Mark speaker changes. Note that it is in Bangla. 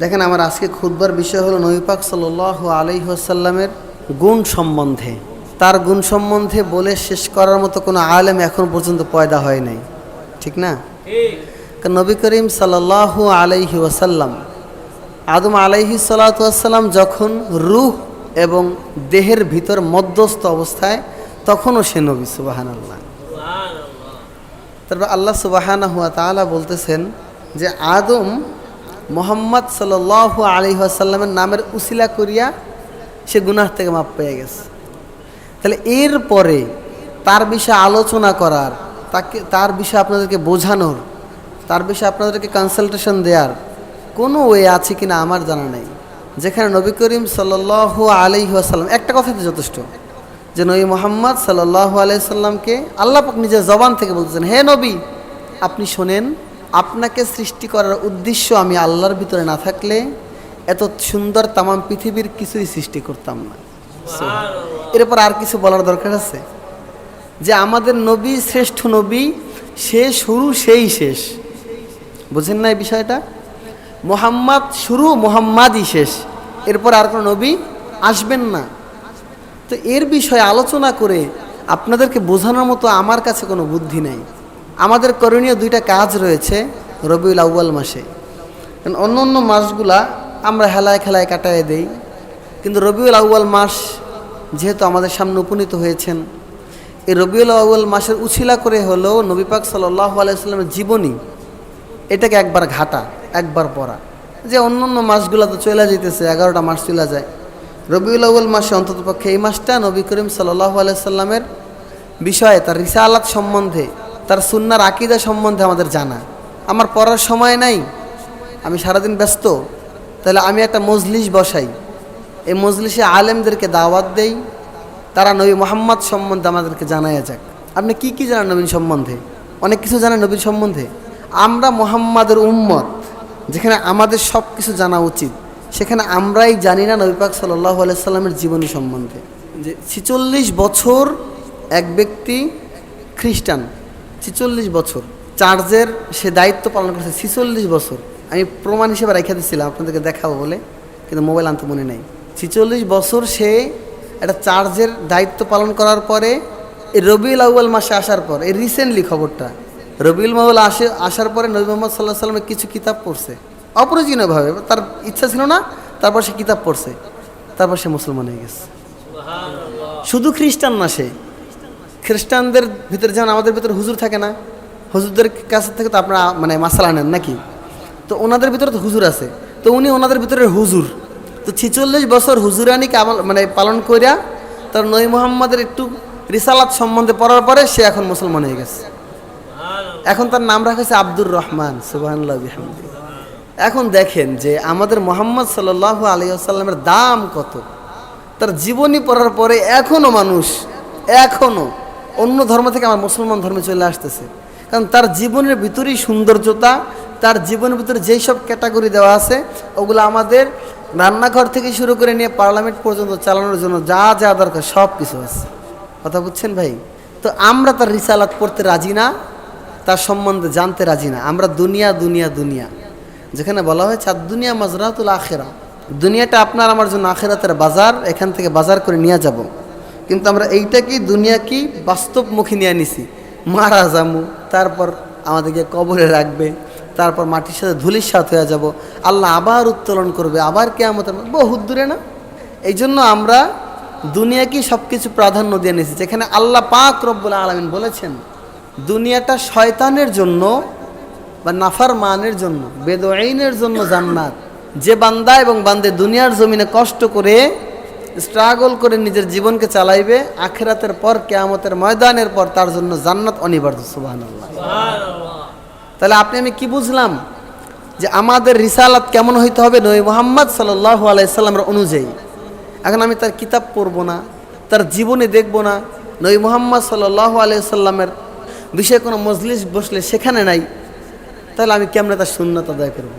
Speaker 1: দেখেন আমার আজকে খুদবার বিষয় হলো নবীপাক সাল আলি আসাল্লামের গুণ সম্বন্ধে। তার গুণ সম্বন্ধে বলে শেষ করার মতো কোনো আলেম এখন পর্যন্ত পয়দা হয় নাই। ঠিক না? কারণ নবী করিম সাল্লাহ আলাইহি ওয়াসাল্লাম আদম আলাইহি সাল্লাতাম যখন রুহ এবং দেহের ভিতর মধ্যস্থ অবস্থায় তখনও সে নবী সুবাহান আল্লাহ তারপর আল্লাহ সুবাহানা হুয়া তাআলা বলতেছেন যে আদম মোহাম্মদ সাল আলী আসাল্লামের নামের উসিলা করিয়া সে গুনাহ থেকে মাপ পেয়ে গেছে। তাহলে এরপরে তার বিষয়ে আলোচনা করার, তাকে, তার বিষয়ে আপনাদেরকে বোঝানোর, তার বিষয়ে আপনাদেরকে কনসালটেশন দেওয়ার কোনো ওয়ে আছে কিনা আমার জানা নেই। যেখানে নবী করিম সাল আলি আসাল্লাম একটা কথাতে যথেষ্ট, যে নবী মোহাম্মদ সাল্লাহ আলাইসাল্লামকে আল্লাপাক নিজের জবান থেকে বলতেছেন, হে নবী, আপনি শোনেন আপনাকে সৃষ্টি করার উদ্দেশ্য আমি আল্লাহর ভিতরে না থাকলে এত সুন্দর তামাম পৃথিবীর কিছুই সৃষ্টি করতাম না। এরপর আর কিছু বলার দরকার আছে? যে আমাদের নবী শ্রেষ্ঠ নবী সে শুরু সেই শেষ। বুঝেন না এই বিষয়টা? মোহাম্মদ শুরু মোহাম্মদই শেষ। এরপর আর কোনো নবী আসবেন না। তো এর বিষয়ে আলোচনা করে আপনাদেরকে বোঝানোর মতো আমার কাছে কোনো বুদ্ধি নেই। আমাদের করণীয় দুইটা কাজ রয়েছে রবিউল আউ্বাল মাসে। অন্য অন্য মাসগুলা আমরা হেলায় খেলায় কাটায় দেই। কিন্তু রবিউল আউ্বাল মাস যেহেতু আমাদের সামনে উপনীত হয়েছেন, এই রবিউল আউ্বাল মাসের উছিলা করে হলেও নবীপাক সাল্লাহ আলাইস্লামের জীবনী এটাকে একবার ঘাটা, একবার পড়া। যে অন্য অন্য মাসগুলো তো চলে যেতেছে এগারোটা মাস চলে যায়। রবিউল আউ্বাল মাসে অন্ততপক্ষে এই মাসটা নবী করিম সাল্লাহ আলাইসাল্লামের বিষয়ে তার রিসা রিসালাত সম্বন্ধে তার সুন্নার আকিদা সম্বন্ধে আমাদের জানা। আমার পড়ার সময় নাই, আমি সারাদিন ব্যস্ত, তাহলে আমি একটা মজলিস বসাই। এই মজলিসে আলেমদেরকে দাওয়াত দেই, তারা নবী মোহাম্মদ সম্বন্ধে আমাদেরকে জানাইয়া যাক। আপনি কি কি জানেন নবীন সম্বন্ধে? অনেক কিছু জানেন নবীন সম্বন্ধে? আমরা মোহাম্মদের উম্মত, যেখানে আমাদের সব কিছু জানা উচিত। সেখানে আমরাই জানি না নবীপাক সাল্লাহ আলাইসাল্লামের জীবনী সম্বন্ধে। যে ছিচল্লিশ বছর এক ব্যক্তি খ্রিস্টান ছিচল্লিশ বছর। চার্জের সে দায়িত্ব পালন করেছে ছিচল্লিশ বছর। আমি প্রমাণ হিসেবে রেখে দিচ্ছিলাম আপনাদেরকে দেখাবো বলে, কিন্তু মোবাইল আনতে মনে নেই। ছিচল্লিশ বছর সে একটা চার্জের দায়িত্ব পালন করার পরে, এই রবিউল আউ্বাল মাসে আসার পর, এই রিসেন্টলি খবরটা, রবিউল মাউল আসে, আসার পরে নবী মোহাম্মদ সাল্লাহ সাল্লামের কিছু কিতাব পড়ছে। অপরিচিতভাবে তার ইচ্ছা ছিল না, তারপর সে কিতাব পড়ছে। তারপর সে মুসলমান হয়ে গেছে। শুধু খ্রিস্টান না সে খ্রিস্টানদের ভিতরে যেমন আমাদের ভিতরে হুজুর থাকে না, হুজুরদের কাছে থেকে তো আপনারা মানে মাসালা নেন নাকি? তো ওনাদের ভিতরে তো হুজুর আছে। তো উনি ওনাদের ভিতরে হুজুর। তো ছিচল্লিশ বছর হুজুরানিকে আমল মানে পালন করিয়া তার নই মোহাম্মদের একটু রিসালাত সম্বন্ধে পড়ার পরে সে এখন মুসলমান হয়ে গেছে। এখন তার নাম রাখা হয়েছে আব্দুর রহমান বিহামদি। এখন দেখেন যে আমাদের মোহাম্মদ সাল্লাহ আলী আসাল্লামের দাম কত। তার জীবনী পড়ার পরে এখনও মানুষ এখনও অন্য ধর্ম থেকে আমার মুসলমান ধর্মে চলে আসতেছে। কারণ তার জীবনের ভিতরেই সৌন্দর্যতা, তার জীবনের ভিতরে যেই সব ক্যাটাগরি দেওয়া আছে, ওগুলো আমাদের রান্নাঘর থেকে শুরু করে নিয়ে পার্লামেন্ট পর্যন্ত চালানোর জন্য যা যা দরকার সব কিছু আছে। কথা বুঝছেন ভাই? তো আমরা তার রিসালাত পড়তে রাজি না, তার সম্বন্ধে জানতে রাজি না। আমরা দুনিয়া দুনিয়া দুনিয়া। যেখানে বলা হয়েছে আর দুনিয়া মাজরাতুল আখেরা। দুনিয়াটা আপনার, আমার জন্য আখেরাতের বাজার, এখান থেকে বাজার করে নিয়ে যাব। কিন্তু আমরা এইটা কি, দুনিয়া কি বাস্তবমুখী নিয়ে নিছি? মারা যামু, তারপর আমাদেরকে কবরে রাখবে, তারপর মাটির সাথে ধুলির সাথ হয়ে যাব। আল্লাহ আবার উত্তোলন করবে, আবার কে আমাদের বহুত দূরে না? এই জন্য আমরা দুনিয়াকেই সব কিছু প্রাধান্য দিয়ে নিয়েছি যেখানে আল্লাহ পাক রব্বুল আলমিন বলেছেন, দুনিয়াটা শয়তানের জন্য বা নাফার মানের জন্য বেদ বেদআইনের জন্য জান্নাত। যে বান্দা এবং বান্দে দুনিয়ার জমিনে কষ্ট করে স্ট্রাগল করে নিজের জীবনকে চালাইবে আখেরাতের পর কেয়ামতের ময়দানের পর তার জন্য জান্নাত অনিবার্য সুবাহান তাহলে আপনি আমি কি বুঝলাম? যে আমাদের রিসালাত কেমন হইতে হবে? নই মোহাম্মদ সাল্লাহ আলাইসাল্লামের অনুযায়ী। এখন আমি তার কিতাব পড়ব না তার জীবনে দেখব না নই মোহাম্মদ সাল্লাহ আলাইসাল্লামের বিষয়ে কোনো মজলিস বসলে সেখানে নাই তাহলে আমি কেমনে তার শূন্যতা আদায় করব?